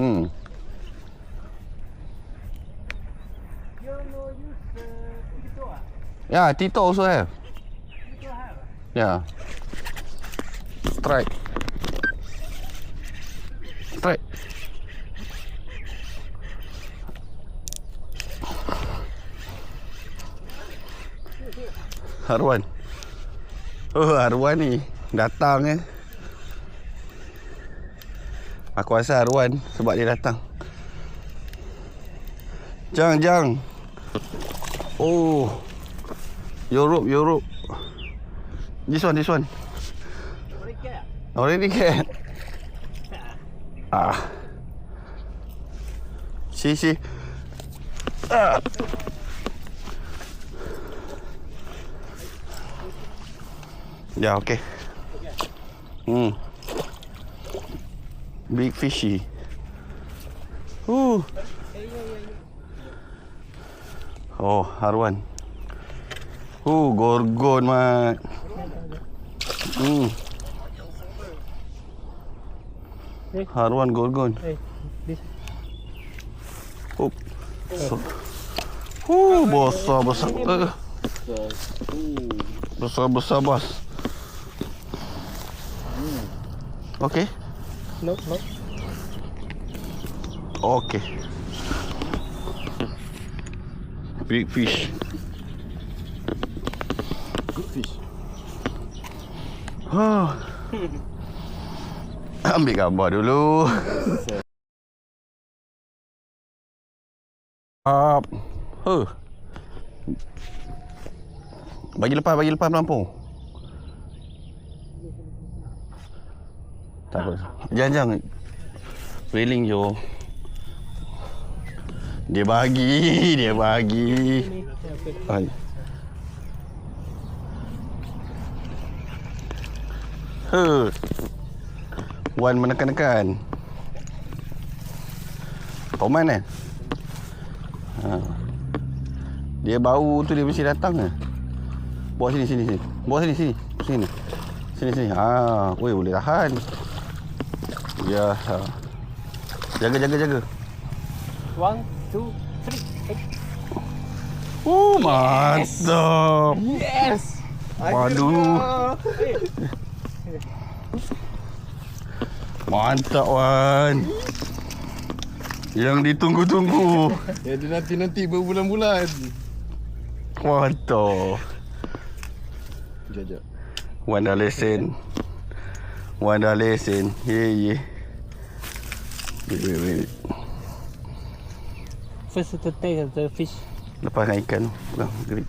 Hmm. Yeah, Tito also have. Yeah. Strike. Strike. Arwan. Oh, Arwan ni datang eh. Aku rasa Arwan sebab dia datang. Jang, jang. Oh. Europe, Europe. This one, this one. Boleh get? Already. Ah. See, see. Ah. Yeah, okay. Hmm. Big fishy. Ooh. Oh, Harwan. Ooh, gorgon, mat. Hmm. Harwan gorgon. Hey. Oh. So. Uh, besar besar. Uh. Besar besar bos. Okay. No, no. Okay. Big fish. Good fish. Oh. Ambil gambar dulu. Up. Huh. Bagi lepas, bagi lepas pelampung. Tak apa. Jangan, jangan. Railing jo. Dia bagi, dia bagi. Ay. Huh. Wan menekan-nekan. Toman eh? Ha. Dia bau tu dia mesti datang ke? Bawa sini sini sini. Bawa sini sini. Sini. Sini sini. Ha, oi boleh tahan. Ya. Ha. Jaga jaga jaga. One, two, three. Hey. Oh, mantap. Yes! Waduh. Mantap Wan Yang ditunggu-tunggu Ya dia nanti-nanti berbulan-bulan. Mantap Sekejap, sekejap. Wan dah lesen Wan dah lesen Ye ye Wait wait wait. First to take the fish. Lepaskan ikan. Tu Bang, grip